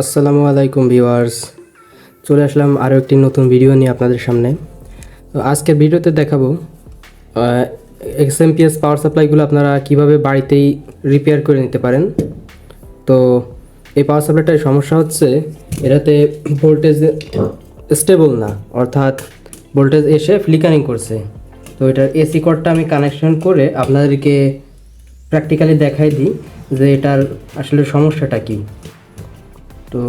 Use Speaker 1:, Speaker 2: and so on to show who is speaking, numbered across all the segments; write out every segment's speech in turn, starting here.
Speaker 1: আসসালামু আলাইকুম ভিউয়ার্স। চলে আসলাম আরও একটি নতুন ভিডিও নিয়ে আপনাদের সামনে। তো আজকের ভিডিওতে দেখাবো এক্সএমপিএস পাওয়ার সাপ্লাইগুলো আপনারা কীভাবে বাড়িতেই রিপেয়ার করে নিতে পারেন। তো এই পাওয়ার সাপ্লাইটার সমস্যা হচ্ছে, এটাতে ভোল্টেজ স্টেবল না, অর্থাৎ ভোল্টেজ এসে ফ্লিকারিং করছে। তো এটার এসি কর্ডটা আমি কানেকশন করে আপনাদেরকে প্র্যাকটিক্যালি দেখাই দিই যে এটার আসলে সমস্যাটা কী। তো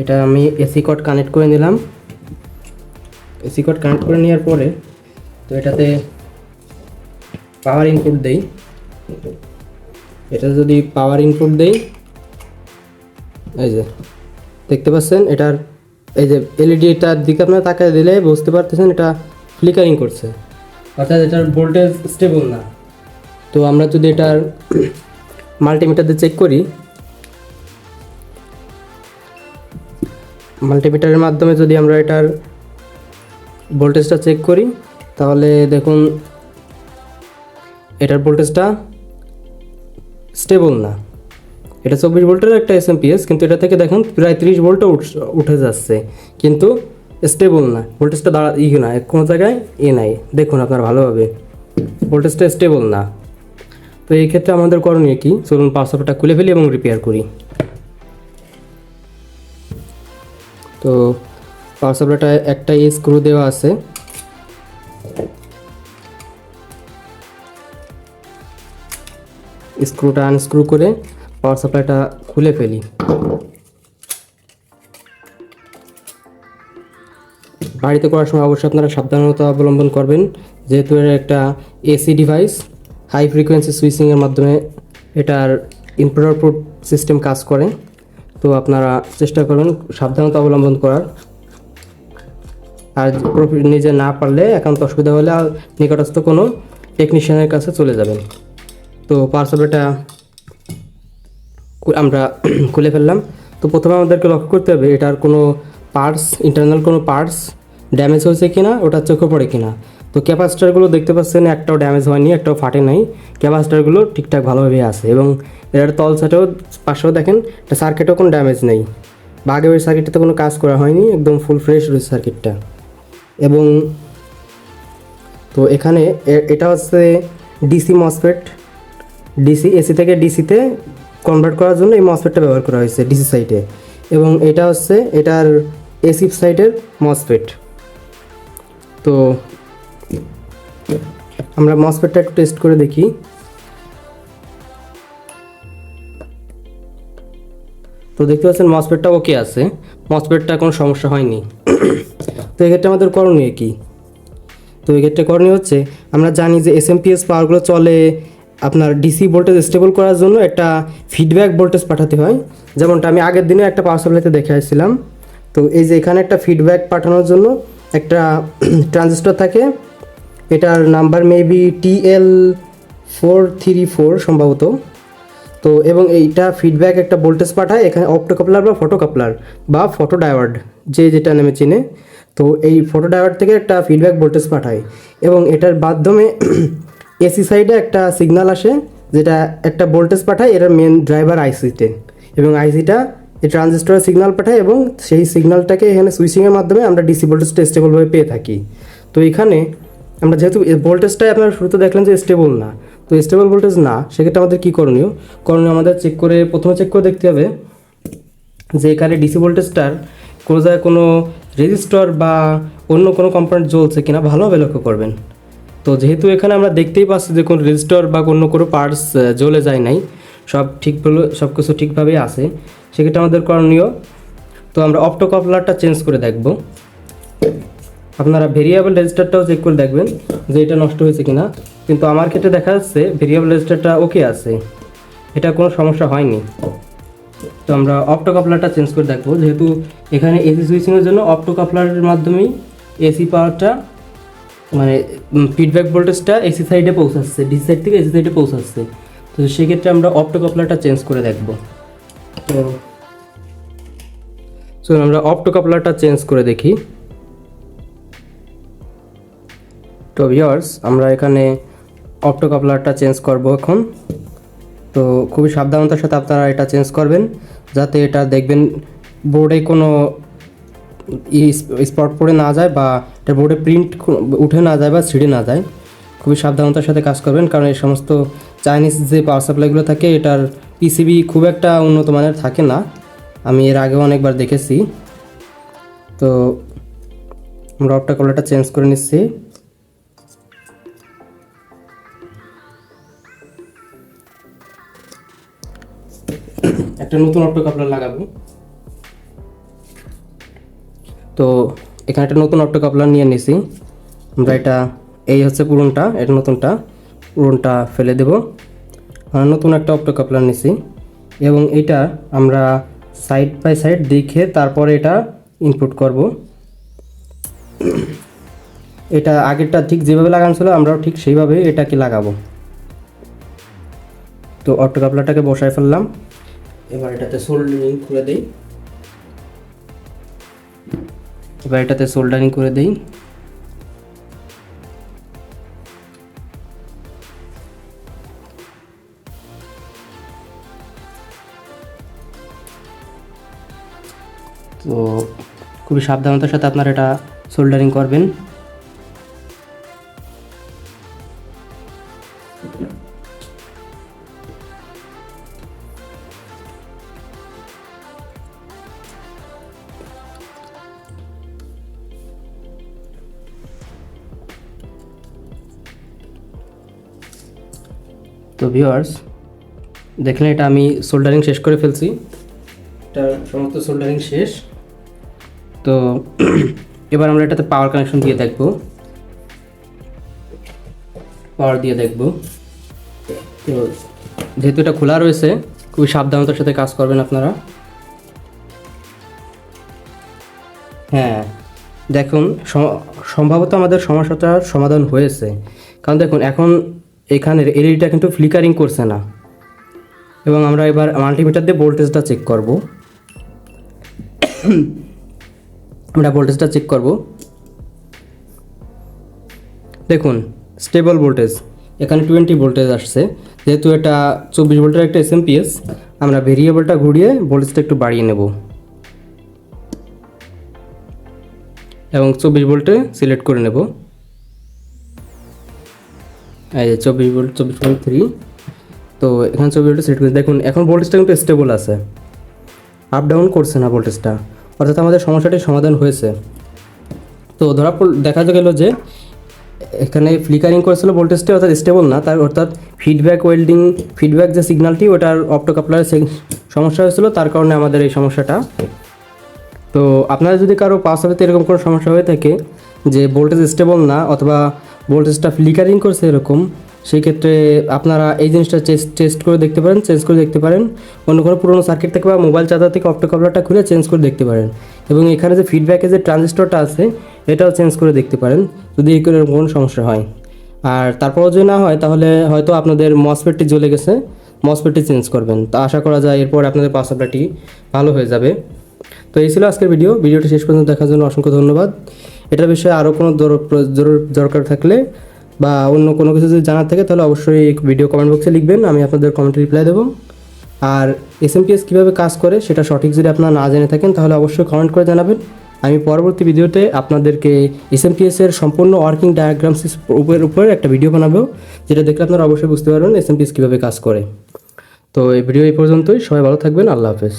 Speaker 1: এটা আমি এসি কর্ড কানেক্ট করে নিলাম। এসি কর্ড কানেক্ট করে নেওয়ার পরে তো এটাতে পাওয়ার ইনপুট দেই। এটা যদি পাওয়ার ইনপুট দেই, এই যে দেখতে পাচ্ছেন, এটার এই যে এলইডিটার দিকে আপনারা তাকায় দিলে বুঝতে পারতেছেন এটা ফ্লিকারিং করছে। অর্থাৎ এটার ভোল্টেজ স্টেবল না। তো আমরা যদি এটার মাল্টিমিটার দিয়ে চেক করি মাল্টিমিটারের মাধ্যমে যদি আমরা এটার ভোল্টেজটা চেক করি, তাহলে দেখুন এটার ভোল্টেজটা স্টেবল না। এটা চব্বিশ ভোল্টের একটা এসএমপিএস কিন্তু এটা থেকে দেখুন প্রায় ত্রিশ ভোল্টও উঠে যাচ্ছে। কিন্তু স্টেবল না ভোল্টেজটা দাঁড়া, ই না কোনো জায়গায় এ নাই। দেখুন আপনার ভালোভাবে ভোল্টেজটা স্টেবল না। তো এই ক্ষেত্রে আমাদের করণীয় কি? চলুন পাওয়ার খুলে ফেলি এবং রিপেয়ার করি। তো পাওয়ার সাপ্লাইটায় একটা স্ক্রু দেওয়া আছে। স্ক্রুটা আনস্ক্রু করে পাওয়ার সাপ্লাইটা খুলে ফেলি। বাড়িতে করার সময় অবশ্যই আপনারা সাবধানতা অবলম্বন করবেন। যেহেতু এটা একটা এসি ডিভাইস হাই ফ্রিকোয়েন্সি সুইচিংয়ের মাধ্যমে এটার ইনপুট সিস্টেম কাজ করে। তো আপনারা চেষ্টা করুন সাবধানতা অবলম্বন করার। আর প্রফি- নিজে না পারলে একান্ত অসুবিধা হলে নিকটস্থ কোনো টেকনিশিয়ানের কাছে চলে যাবেন। তো পার্সেলটা আমরা খুলে ফেললাম। তো প্রথমে আমাদেরকে লক্ষ্য করতে হবে, এটার কোনো পার্টস ইন্টারনাল কোনো পার্টস ড্যামেজ হয়েছে কিনা, ওটা চোখে পড়ে কিনা। তো ক্যাপাসিটারগুলো দেখতে পাচ্ছেন, একটাও ড্যামেজ হয়নি, একটাও ফাটে নাই। ক্যাপাসিটারগুলো ঠিকঠাক ভালোভাবে আছে এবং এটার তল সাইডেও পাশেও দেখেন, এটা সার্কিটেও কোনো ড্যামেজ নেই। বা আগের সার্কিটটাতে কোনো কাজ করা হয়নি, একদম ফুল ফ্রেশ রয়েছে সার্কিটটা এবং তো এখানে এটা হচ্ছে ডিসি মসফেট ডিসি এসি থেকে ডিসিতে কনভার্ট করার জন্য এই মসফেটটা ব্যবহার করা হয়েছে ডিসি সাইটে এবং এটা হচ্ছে, এটার এসি সাইটের মসফেট তো আমরা মসফেটটা একটু টেস্ট করে দেখি। তো দেখতে পাচ্ছেন মসফেটটা ওকে আছে। মসফেটটা কোনো সমস্যা হয়নি। তো এক্ষেত্রে আমাদের করণীয় কি? তো এক্ষেত্রে করণীয় হচ্ছে, আমরা জানি যে এসএমপিএস পাওয়ারগুলো চলে আপনার ডিসি ভোল্টেজ স্টেবল করার জন্য একটা ফিডব্যাক ভোল্টেজ পাঠাতে হয়। যেমনটা আমি আগের দিনে একটা পাওয়ার সাপ্লাইতে দেখে আসছিলাম। তো এই যে এখানে একটা ফিডব্যাক পাঠানোর জন্য একটা ট্রানজিস্টর থাকে এটার number maybe TL four three four সম্ভবত। তো এবং এইটা ফিডব্যাক একটা ভোল্টেজ পাঠায়, এখানে অপ্টো কাপলার বা ফটো কাপলার বা ফটো ডায়োড যে যেটা নামে চিনে। তো এই ফটো ডায়োড থেকে একটা ফিডব্যাক ভোল্টেজ পাঠায় এবং এটার মাধ্যমে এসি সাইডে একটা সিগনাল আসে, যেটা একটা ভোল্টেজ পাঠায়, এটার মেন ড্রাইভার আইসিতে এবং আইসিটা এই ট্রানজিস্টরের সিগনাল পাঠায় এবং সেই সিগনালটাকে এখানে সুইচিংয়ের মাধ্যমে আমরা ডিসি ভোল্টেজটা স্টেবলভাবে পেয়ে থাকি। তো এখানে আমরা যেহেতু ভোল্টেজটাই আপনারা শুরুতে দেখলেন যে স্টেবল না। তো স্টেবল ভোল্টেজ না, সেক্ষেত্রে আমাদের কী করণীয়? করণীয় আমাদের চেক করে, প্রথমে চেক করে দেখতে হবে যে এখানে ডিসি ভোল্টেজটার কোনো জায়গায় কোনো রেজিস্টর বা অন্য কোনো কম্পোনেন্ট জ্বলছে কিনা ভালোভাবে লক্ষ্য করবেন। তো যেহেতু এখানে আমরা দেখতেই পাচ্ছি যে কোনো রেজিস্টর বা অন্য কোনো পার্টস জ্বলে যায় নাই, সব ঠিক সব কিছু ঠিকভাবেই আছে, সেক্ষেত্রে আমাদের করণীয়, তো আমরা অপটো কপলারটা চেঞ্জ করে দেখব। আপনারা ভেরিয়েবল রেজিস্টারটাও চেক করে দেখবেন যে এটা নষ্ট হয়েছে কিনা। কিন্তু আমার ক্ষেত্রে দেখা যাচ্ছে ভেরিয়েবল রেজিস্টারটা ওকে আছে। এটা কোনো সমস্যা হয়নি। তো আমরা অপটো কাপলারটা চেঞ্জ করে দেখব। যেহেতু এখানে এসি সুইচিংয়ের জন্য অপটো কাপলারের মাধ্যমেই এসি পাওয়ারটা মানে ফিডব্যাক ভোল্টেজটা এসি সাইডে পৌঁছাচ্ছে ডিসি সাইড থেকে এসি সাইডে পৌঁছাচ্ছে। তো সেক্ষেত্রে আমরা অপটো কাপলারটা চেঞ্জ করে দেখব। তো, চলুন আমরা অপটো কাপলারটা চেঞ্জ করে দেখি। তো ভিওর্স আমরা এখানে অপটো কাপলারটা চেঞ্জ করব এখন। তো খুবই সাবধানতার সাথে আপনারা এটা চেঞ্জ করবেন, যাতে এটা দেখবেন বোর্ডে কোনো স্পট পড়ে না যায় বা এটা বোর্ডে প্রিন্ট উঠে না যায় বা ছিঁড়ে না যায়। খুবই সাবধানতার সাথে কাজ করবেন, কারণ এই সমস্ত চাইনিজ যে পাওয়ার সাপ্লাইগুলো থাকে, এটার পিসিবি খুব একটা উন্নত মানের থাকে না। আমি এর আগেও অনেকবার দেখেছি। তো আমরা অপটা কলারটা চেঞ্জ করে নিচ্ছি। একটা নতুন অপটো কাপলার লাগাবো। তো এখানে একটা নতুন অপটো কাপলার নিয়ে নিছি। আমরা এটা, এই হচ্ছে পুরনটা, এটা নতুনটা, পুরনটা ফেলে দেব। নতুন একটা অপটো কাপলার নিছি। এবং এটা আমরা সাইড বাই সাইড দেখে তারপরে এটা ইনপুট করব। এটা আগেরটা ঠিক যেভাবে লাগানো ছিল, আমরাও ঠিক সেইভাবে এটাকে লাগাবো। তো অটো কাপলারটাকে বসায় ফেললাম। এবার এটাতে সোল্ডারিং করে দেই। এবার এটাতে সোল্ডারিং করে দেই। তো খুবই সাবধানতার সাথে আপনারা এটা সোল্ডারিং করবেন। তো ভিউয়ার্স দেখলেন এটা আমি সোল্ডারিং শেষ করে ফেলছি। এটা সমস্ত সোল্ডারিং শেষ। তো এবার আমরা এটাতে পাওয়ার কানেকশন দিয়ে দেখব। পাওয়ার দিয়ে দেখব। তো যেহেতু এটা খোলা রয়েছে, খুবই সাবধানতার সাথে কাজ করবেন আপনারা। হ্যাঁ দেখুন, সম- সম্ভবত আমাদের সমস্যাটার সমাধান হয়েছে। কারণ দেখুন, এখন এখানের এলইডিটা কিন্তু ফ্লিকারিং করছে না। এবং আমরা এবার মাল্টিমিটার দিয়ে ভোল্টেজটা চেক করব। আমরা ভোল্টেজটা চেক করব। দেখুন স্টেবল ভোল্টেজ এখানে টোয়েন্টি ভোল্টেজ আসছে। যেহেতু এটা চব্বিশ ভোল্টের একটা এস এসএমপিএস আমরা ভেরিয়েবলটা ঘুরিয়ে ভোল্টেজটা একটু বাড়িয়ে নেব। এবং চব্বিশ ভোল্টে সিলেক্ট করে নেব। চব্বিশ ভোল্ট, চব্বিশ পয়েন্ট থ্রি তো এখানে চব্বিশ ভোল্টে সিলেক্ট করে দেখুন, এখন ভোল্টেজটা কিন্তু স্টেবল আছে। আপ ডাউন করছে না ভোল্টেজটা অর্থাৎ আমাদের সমস্যাটির সমাধান হয়েছে। তো ধরা দেখা গেল যে এখানে ফ্লিকারিং করেছিল ভোল্টেজটি অর্থাৎ স্টেবল না, তার অর্থাৎ ফিডব্যাক ওয়েল্ডিং ফিডব্যাক যে সিগন্যালটি ওটার অপটোকাপলার সমস্যা হয়েছিল, তার কারণে আমাদের এই সমস্যাটা। তো আপনারা যদি কারও পাস হবে এরকম কোনো সমস্যা হয়ে থাকে, যে ভোল্টেজ স্টেবল না, অথবা ভোল্টেজটা ফ্লিকারিং করছে এরকম সেই ক্ষেত্রে আপনারা এই জিনিসটা টেস্ট করে দেখতে পারেন চেঞ্জ করে দেখতে পারেন। অন্য কোনো পুরোনো সার্কিট থেকে বা মোবাইল চার্জার থেকে অপটোকাপলারটা খুলে চেঞ্জ করে দেখতে পারেন। এবং এখানে যে ফিডব্যাকে যে ট্রানজিস্টরটা আছে, এটাও চেঞ্জ করে দেখতে পারেন, যদি এরকম কোনো সমস্যা হয়। আর তারপরও যদি না হয়, তাহলে হয়তো আপনাদের মসপেটটি জ্বলে গেছে মসপেটটি চেঞ্জ করবেন। তা আশা করা যায় এরপর আপনাদের সাপ্লাইটি ভালো হয়ে যাবে। তো এই ছিল আজকের ভিডিও ভিডিওটি শেষ পর্যন্ত দেখার জন্য অসংখ্য ধন্যবাদ। এটার বিষয়ে আরও কোনো দরকার থাকলে বা অন্য কোনো কিছু যদি জানার থাকে, তাহলে অবশ্যই ভিডিও কমেন্ট বক্সে লিখবেন, আমি আপনাদের কমেন্টে রিপ্লাই দেবো। আর এসএমপিএস কীভাবে কাজ করে সেটা সঠিক যদি আপনারা না জেনে থাকেন, তাহলে অবশ্যই কমেন্ট করে জানাবেন। আমি পরবর্তী ভিডিওতে আপনাদেরকে এসএমপিএস এর সম্পূর্ণ ওয়ার্কিং ডায়াগ্রামস উপর, উপরে একটা ভিডিও বানাবো, যেটা দেখলে আপনারা অবশ্যই বুঝতে পারবেন এসএমপিএস কীভাবে কাজ করে। তো এই ভিডিও এই পর্যন্তই, সবাই ভালো থাকবেন, আল্লাহ হাফেজ।